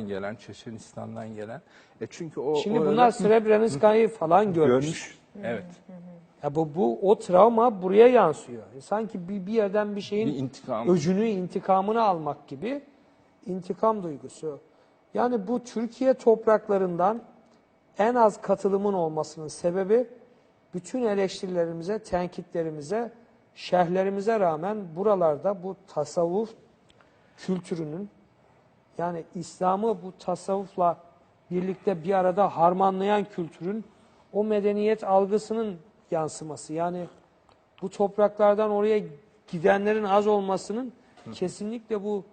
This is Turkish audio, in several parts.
gelen, Çeçenistan'dan gelen. E çünkü o Şimdi o bunlar öyle- Srebrenica'yı falan görmüş. görmüş. Evet. Ya bu, bu o travma buraya yansıyor. E Sanki bir, bir yerden bir şeyin Bir intikam. öcünü, intikamını almak gibi intikam duygusu. Yani bu Türkiye topraklarından en az katılımın olmasının sebebi bütün eleştirilerimize, tenkitlerimize, şerhlerimize rağmen buralarda bu tasavvuf kültürünün yani İslam'ı bu tasavvufla birlikte bir arada harmanlayan kültürün o medeniyet algısının yansıması. Yani bu topraklardan oraya gidenlerin az olmasının kesinlikle bu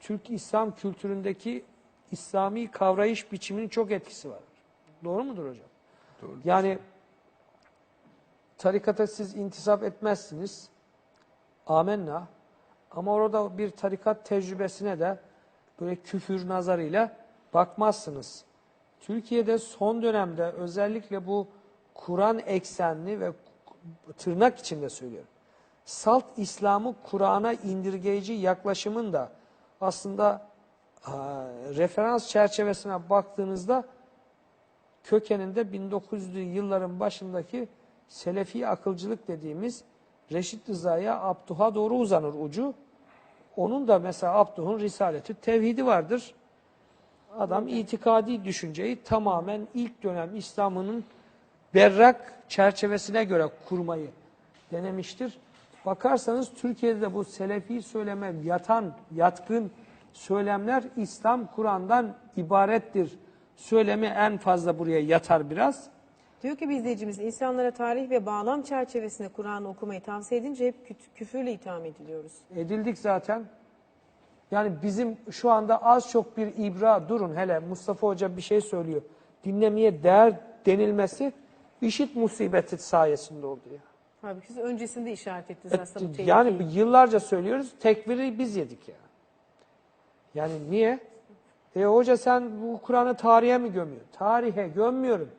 Türk İslam kültüründeki İslami kavrayış biçiminin çok etkisi var. Doğru mudur hocam? Doğru. Yani tarikata siz intisap etmezsiniz. Amenna. Ama orada bir tarikat tecrübesine de böyle küfür nazarıyla bakmazsınız. Türkiye'de son dönemde özellikle bu Kur'an eksenli ve tırnak içinde söylüyorum. Salt İslam'ı Kur'an'a indirgeyici yaklaşımın da aslında aa, referans çerçevesine baktığınızda kökeninde 1900'lü yılların başındaki Selefi akılcılık dediğimiz Reşit Rıza'ya Abduh'a doğru uzanır ucu. Onun da mesela Abduh'un Risaleti Tevhidi vardır. Adam itikadi düşünceyi tamamen ilk dönem İslam'ının berrak çerçevesine göre kurmayı denemiştir. Bakarsanız Türkiye'de de bu Selefi söyleme yatan, yatkın söylemler İslam Kur'an'dan ibarettir. Söylemi en fazla buraya yatar biraz. Diyor ki bir izleyicimiz insanlara tarih ve bağlam çerçevesinde Kur'an okumayı tavsiye edince hep kü- küfürle itham ediliyoruz. Edildik zaten. Yani bizim şu anda az çok bir ibra durun hele Mustafa Hoca bir şey söylüyor. Dinlemeye değer denilmesi işit musibeti sayesinde oldu ya. Halbuki siz öncesinde işaret ettiniz aslında bu tehlikeyi. yani yıllarca söylüyoruz tekviri biz yedik ya. Yani niye? E hoca sen bu Kur'an'ı tarihe mi gömüyorsun? Tarihe gömmüyorum.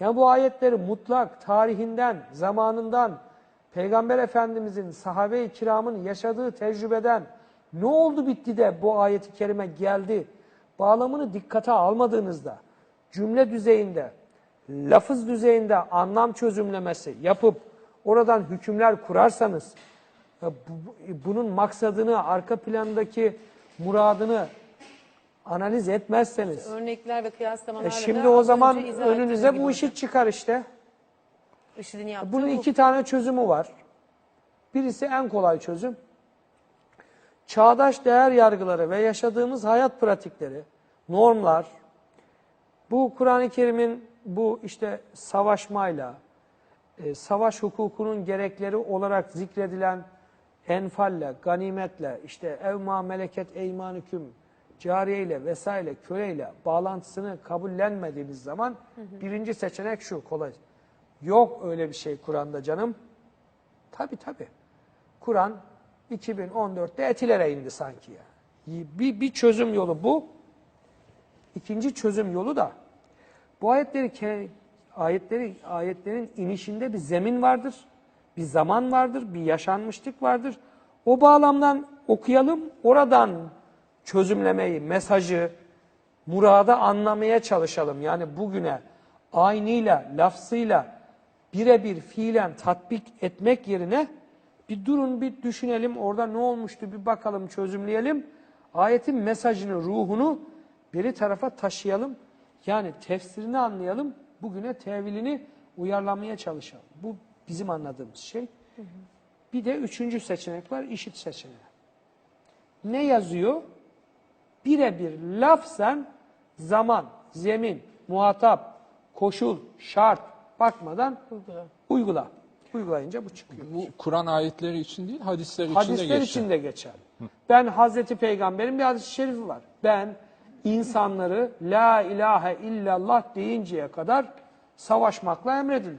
Ya bu ayetleri mutlak tarihinden, zamanından, Peygamber Efendimizin, sahabe-i kiramın yaşadığı tecrübeden ne oldu bitti de bu ayeti kerime geldi? Bağlamını dikkate almadığınızda, cümle düzeyinde, lafız düzeyinde anlam çözümlemesi yapıp oradan hükümler kurarsanız, bu- bunun maksadını, arka plandaki muradını analiz etmezseniz, Örnekler ve kıyaslamalarla e şimdi o zaman önünüze bu işit çıkar işte. IŞİD'in yaptığı Bunun bu. iki tane çözümü var. Birisi en kolay çözüm. Çağdaş değer yargıları ve yaşadığımız hayat pratikleri, normlar, bu Kur'an-ı Kerim'in bu işte savaşmayla, e, savaş hukukunun gerekleri olarak zikredilen enfalle, ganimetle, işte evma meleket eymanüküm, cariyeyle vesaire köleyle bağlantısını kabullenmediğiniz zaman birinci seçenek şu kolay. Yok öyle bir şey Kur'an'da canım. Tabi tabi. Kur'an 2014'te etilere indi sanki ya. Bir, bir çözüm yolu bu. İkinci çözüm yolu da bu ayetleri ayetleri ayetlerin inişinde bir zemin vardır. Bir zaman vardır, bir yaşanmışlık vardır. O bağlamdan okuyalım, oradan çözümlemeyi, mesajı, murada anlamaya çalışalım. Yani bugüne aynıyla, lafzıyla birebir fiilen tatbik etmek yerine bir durun bir düşünelim orada ne olmuştu bir bakalım çözümleyelim. Ayetin mesajını, ruhunu biri tarafa taşıyalım. Yani tefsirini anlayalım. Bugüne tevilini uyarlamaya çalışalım. Bu bizim anladığımız şey. Bir de üçüncü seçenek var, işit seçeneği. Ne yazıyor? Birebir lafzen zaman, zemin, muhatap, koşul, şart bakmadan Uygula. uygula. Uygulayınca bu çıkıyor. Bu Kur'an ayetleri için değil, hadisler için de Hadisler geçer. için de geçer. Ben Hazreti Peygamber'in bir hadis-i şerifi var. Ben insanları la ilahe illallah deyinceye kadar savaşmakla emredildim.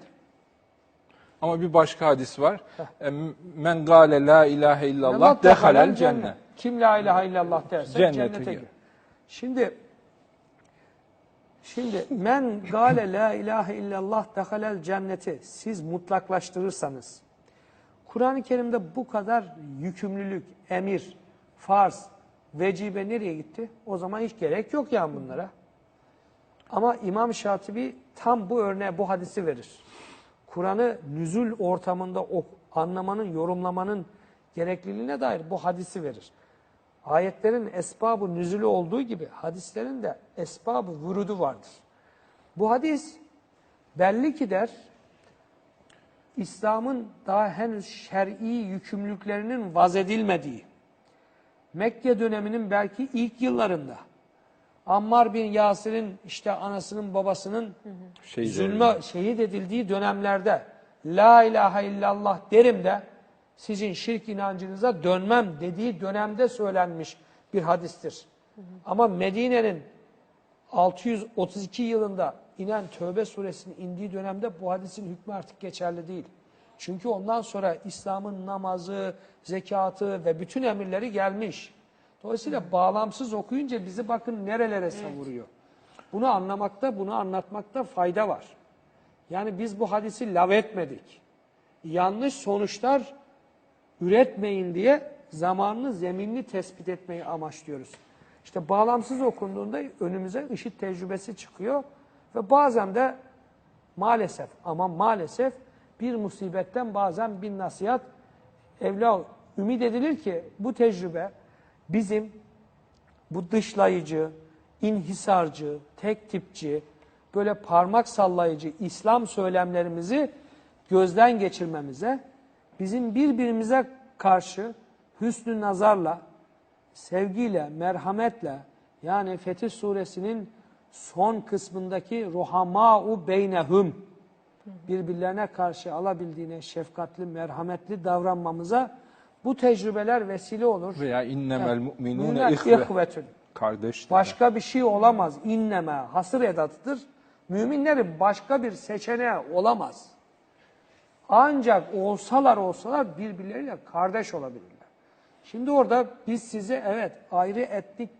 Ama bir başka hadis var. E, Men gale la ilahe illallah Allah dehalel cennet. Kim la ilahe illallah derse Cennete cennete gir. gir. Şimdi Şimdi men gale la ilahe illallah dehalel cenneti siz mutlaklaştırırsanız Kur'an-ı Kerim'de bu kadar yükümlülük, emir, farz, Vecibe nereye gitti? O zaman hiç gerek yok yani bunlara. Ama İmam Şatibi tam bu örneğe, bu hadisi verir. Kur'an'ı nüzul ortamında ok, anlamanın, yorumlamanın gerekliliğine dair bu hadisi verir. Ayetlerin esbabı nüzulü olduğu gibi hadislerin de esbabı vurudu vardır. Bu hadis belli ki der, İslam'ın daha henüz şer'i yükümlülüklerinin vazedilmediği, Mekke döneminin belki ilk yıllarında, Ammar bin Yasir'in işte anasının babasının Şey zulme şehit edildiği dönemlerde La ilahe illallah derim de sizin şirk inancınıza dönmem dediği dönemde söylenmiş bir hadistir. Ama Medine'nin 632 yılında inen Tövbe suresinin indiği dönemde bu hadisin hükmü artık geçerli değil. Çünkü ondan sonra İslam'ın namazı, zekatı ve bütün emirleri gelmiş. Dolayısıyla bağlamsız okuyunca bizi bakın nerelere savuruyor. Bunu anlamakta, bunu anlatmakta fayda var. Yani biz bu hadisi lav etmedik. Yanlış sonuçlar üretmeyin diye zamanlı, zeminli tespit etmeyi amaçlıyoruz. İşte bağlamsız okunduğunda önümüze IŞİD tecrübesi çıkıyor ve bazen de maalesef ama maalesef bir musibetten bazen bir nasihat evla ümit edilir ki bu tecrübe bizim bu dışlayıcı, inhisarcı, tek tipçi, böyle parmak sallayıcı İslam söylemlerimizi gözden geçirmemize, bizim birbirimize karşı hüsnü nazarla, sevgiyle, merhametle yani Fetih suresinin son kısmındaki ruhamau beynehum birbirlerine karşı alabildiğine şefkatli, merhametli davranmamıza bu tecrübeler vesile olur. Veya innemel Müminler ihve. ihvetün. Kardeştir. Başka bir şey olamaz. İnneme hasır edatıdır. Müminlerin başka bir seçeneği olamaz. Ancak olsalar olsalar birbirleriyle kardeş olabilirler. Şimdi orada biz size evet ayrı etnik